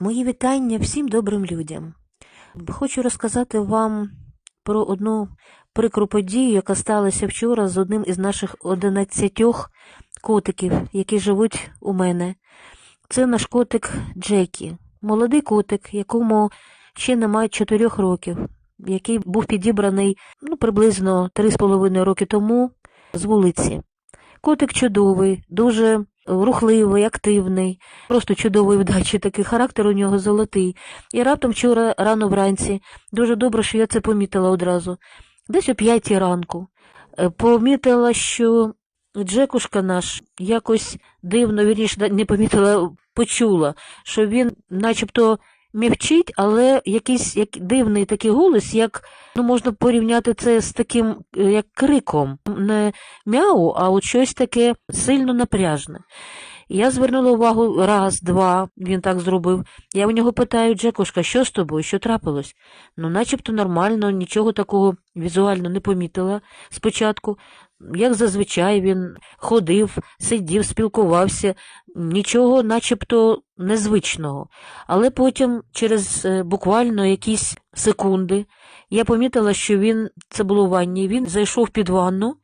Мої вітання всім добрим людям. Хочу розказати вам про одну прикру подію, яка сталася вчора з одним із наших 11 котиків, які живуть у мене. Це наш котик Джекі, молодий котик, якому ще немає 4 років, який був підібраний ну, приблизно 3,5 роки тому з вулиці. Котик чудовий, дуже рухливий, активний, просто чудової вдачі, такий характер у нього золотий. І раптом вчора рано вранці, дуже добре, що я це помітила одразу, десь о п'ятій ранку, е, помітила, що Джекушка наш якось дивно, вірніше, не помітила, почула, що він начебто м'явчить, але якийсь як, дивний такий голос, як ну, можна порівняти це з таким е, як криком. Не мяу, а от щось таке сильно напряжне. Я звернула увагу раз, два, він так зробив. Я в нього питаю, Джекушка, що з тобою, що трапилось? Ну, начебто нормально, нічого такого візуально не помітила спочатку. Як зазвичай він ходив, сидів, спілкувався, нічого начебто незвичного. Але потім, через е, буквально якісь секунди, я помітила, що він, це було в ванні, він зайшов під ванну,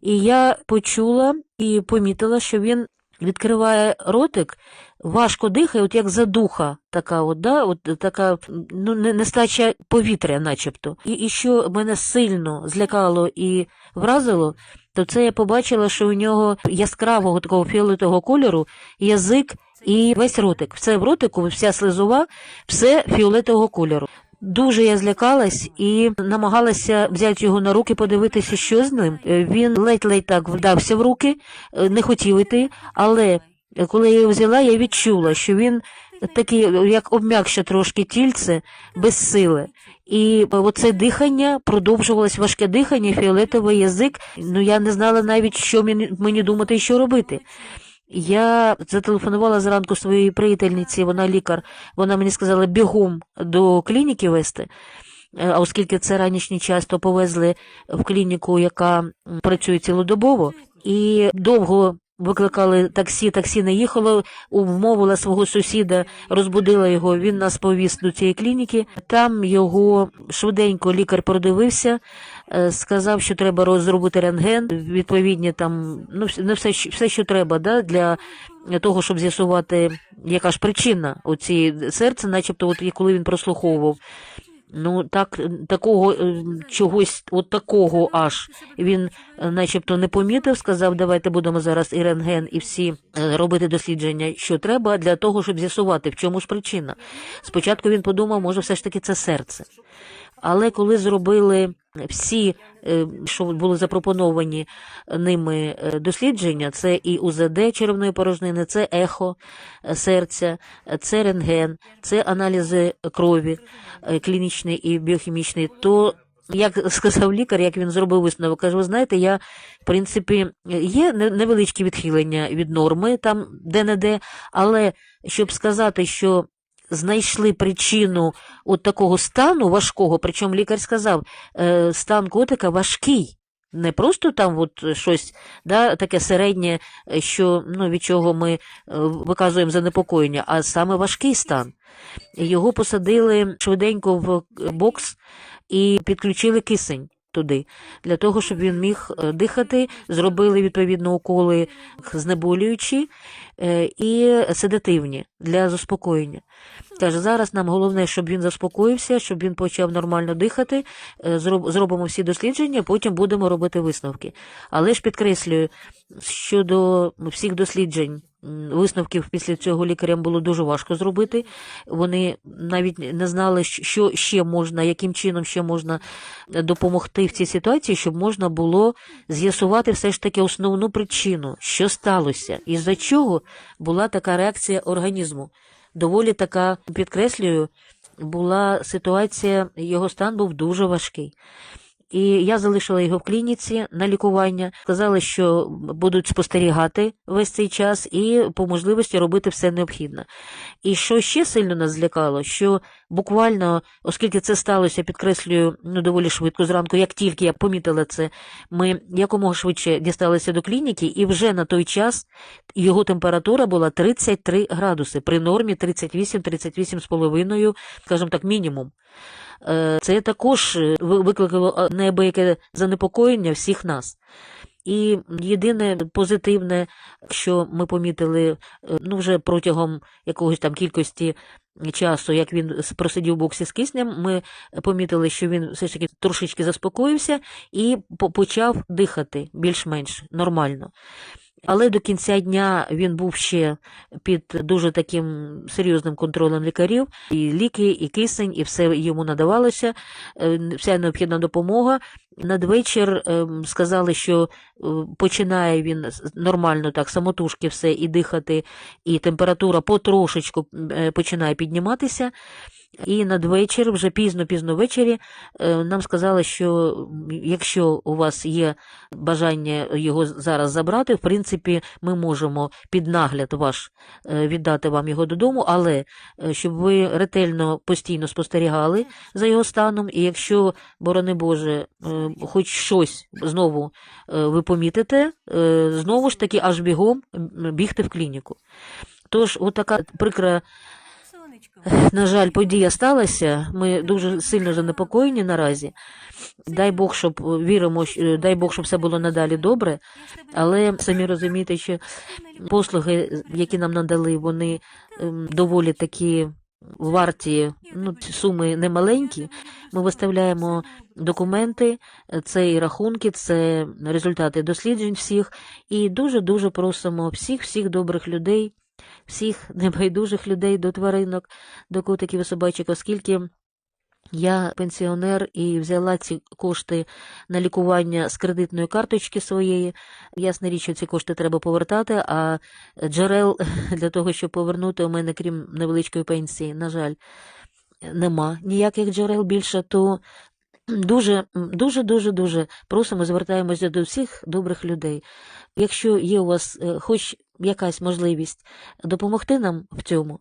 і я почула і помітила, що він відкриває ротик, важко дихає, от як задуха така, от, да, от така ну, нестача повітря, начебто. І, і що мене сильно злякало і вразило, то це я побачила, що у нього яскравого такого фіолетового кольору язик і весь ротик. Все в ротику, вся слизова, все фіолетового кольору. Дуже я злякалась і намагалася взяти його на руки, подивитися, що з ним. Е, Він ледь-ледь так вдався в руки, е, не хотів іти, але е, коли я його взяла, я відчула, що він такий, як обм'якше трошки тільце, без сили. І оце дихання продовжувалось важке дихання, фіолетовий язик. Ну я не знала навіть, що мені думати і що робити. Я зателефонувала зранку своїй приятельниці, вона лікар, вона мені сказала бігом до клініки вести. Е, А оскільки це ранішній час, то повезли в клініку, яка працює цілодобово, і довго викликали таксі, таксі не їхало, умовила свого сусіда, розбудила його, він нас повіз до цієї клініки. Там його швиденько лікар продивився, е, сказав, що треба роз- зробити рентген, відповідні там, ну, не все, що- все, що треба, да, для того, щоб з'ясувати, яка ж причина у цієї серця, начебто, от коли він прослуховував. Ну, так, такого е, чогось, от такого аж він е, начебто не помітив, сказав, давайте будемо зараз і рентген, і всі е, робити дослідження, що треба, для того, щоб з'ясувати, в чому ж причина. Спочатку він подумав, може, все ж таки це серце. Але коли зробили всі, е, що були запропоновані ними е, дослідження, це і УЗД черевної порожнини, це ехо е, серця, це рентген, це аналізи крові клінічний і біохімічний, то як сказав лікар, як він зробив висновок, каже, ви знаєте, я, в принципі, є невеличкі відхилення від норми там де-не-де, але щоб сказати, що знайшли причину от такого стану важкого, причому лікар сказав, е, стан котика важкий. Не просто там от щось да, таке середнє, е, що, ну, від чого ми е, виказуємо занепокоєння, а саме важкий стан. Його посадили швиденько в бокс і підключили кисень туди, для того, щоб він міг е, дихати, зробили відповідно уколи знеболюючі е, і седативні для заспокоєння. Каже, зараз нам головне, щоб він заспокоївся, щоб він почав нормально дихати, е, зроб- зробимо всі дослідження, потім будемо робити висновки. Але ж підкреслюю, щодо всіх досліджень, висновків після цього лікарям було дуже важко зробити. Вони навіть не знали, що ще можна, яким чином ще можна допомогти в цій ситуації, щоб можна було з'ясувати все ж таки основну причину, що сталося, і за чого була така реакція організму. Доволі така, підкреслюю, була ситуація, його стан був дуже важкий. І я залишила його в клініці на лікування. Сказали, що будуть спостерігати весь цей час і по можливості робити все необхідне. І що ще сильно нас злякало, що буквально, оскільки це сталося, підкреслюю, ну доволі швидко зранку, як тільки я помітила це, ми якомога швидше дісталися до клініки, і вже на той час його температура була 33 градуси при нормі 38-38,5, скажімо так, мінімум. Е, Це також е, викликало е, неабияке занепокоєння всіх нас. І єдине позитивне, що ми помітили ну, вже протягом якогось там кількості часу, як він просидів боксі з киснем, ми помітили, що він все ж таки трошечки заспокоївся і почав дихати більш-менш нормально. Але до кінця дня він був ще під дуже таким серйозним контролем лікарів, і ліки, і кисень, і все йому надавалося, е, вся необхідна допомога. Надвечір ем, сказали, що е, починає він нормально так самотужки все і дихати, і температура потрошечку е, починає підніматися. І надвечір, вже пізно-пізно ввечері, е, нам сказали, що якщо у вас є бажання його зараз забрати, в принципі, ми можемо під нагляд ваш віддати вам його додому, але щоб ви ретельно постійно спостерігали за його станом, і якщо, борони Боже, хоч щось знову е, ви помітите, е, знову ж таки аж бігом бігти в клініку. Тож, отака прикра на жаль, подія сталася. Ми дуже сильно занепокоєні наразі. Дай Бог, щоб е, віримо, дай Бог, щоб все було надалі добре. Але самі розумієте, що послуги, які нам надали, вони ем, доволі такі варті, ну, суми немаленькі. Ми виставляємо документи, це і рахунки, це результати досліджень всіх. І дуже-дуже просимо всіх, всіх добрих людей, всіх небайдужих людей до тваринок, до котиків і собачок, оскільки я пенсіонер і взяла ці кошти на лікування з кредитної карточки своєї. Ясна річ, що ці кошти треба повертати, а джерел для того, щоб повернути у мене, крім невеличкої пенсії, на жаль, нема ніяких джерел більше, то дуже, дуже, дуже, дуже просимо, звертаємося до всіх добрих людей. Якщо є у вас е, хоч якась можливість допомогти нам в цьому,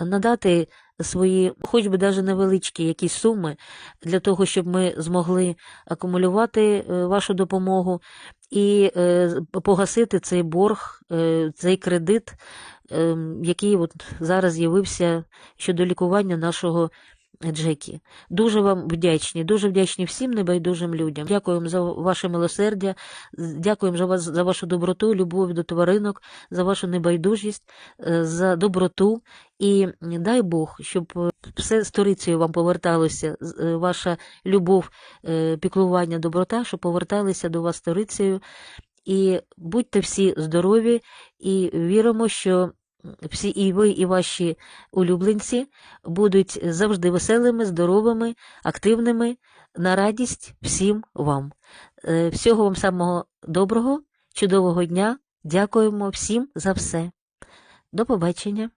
надати свої, хоч би навіть невеличкі якісь суми, для того, щоб ми змогли акумулювати е, вашу допомогу і е, погасити цей борг, е, цей кредит, е, який от зараз з'явився щодо лікування нашого Джекі. Дуже вам вдячні, дуже вдячні всім небайдужим людям. Дякуємо за ваше милосердя, дякуємо за вас за вашу доброту, любов до тваринок, за вашу небайдужість, за доброту. І дай Бог, щоб е, все сторицею вам поверталося, е, ваша любов, е, піклування, доброта, щоб поверталися до вас сторицею. І будьте всі здорові, і віримо, що всі і ви, і ваші улюбленці будуть завжди веселими, здоровими, активними, на радість всім вам. Всього вам самого доброго, чудового дня. Дякуємо всім за все. До побачення.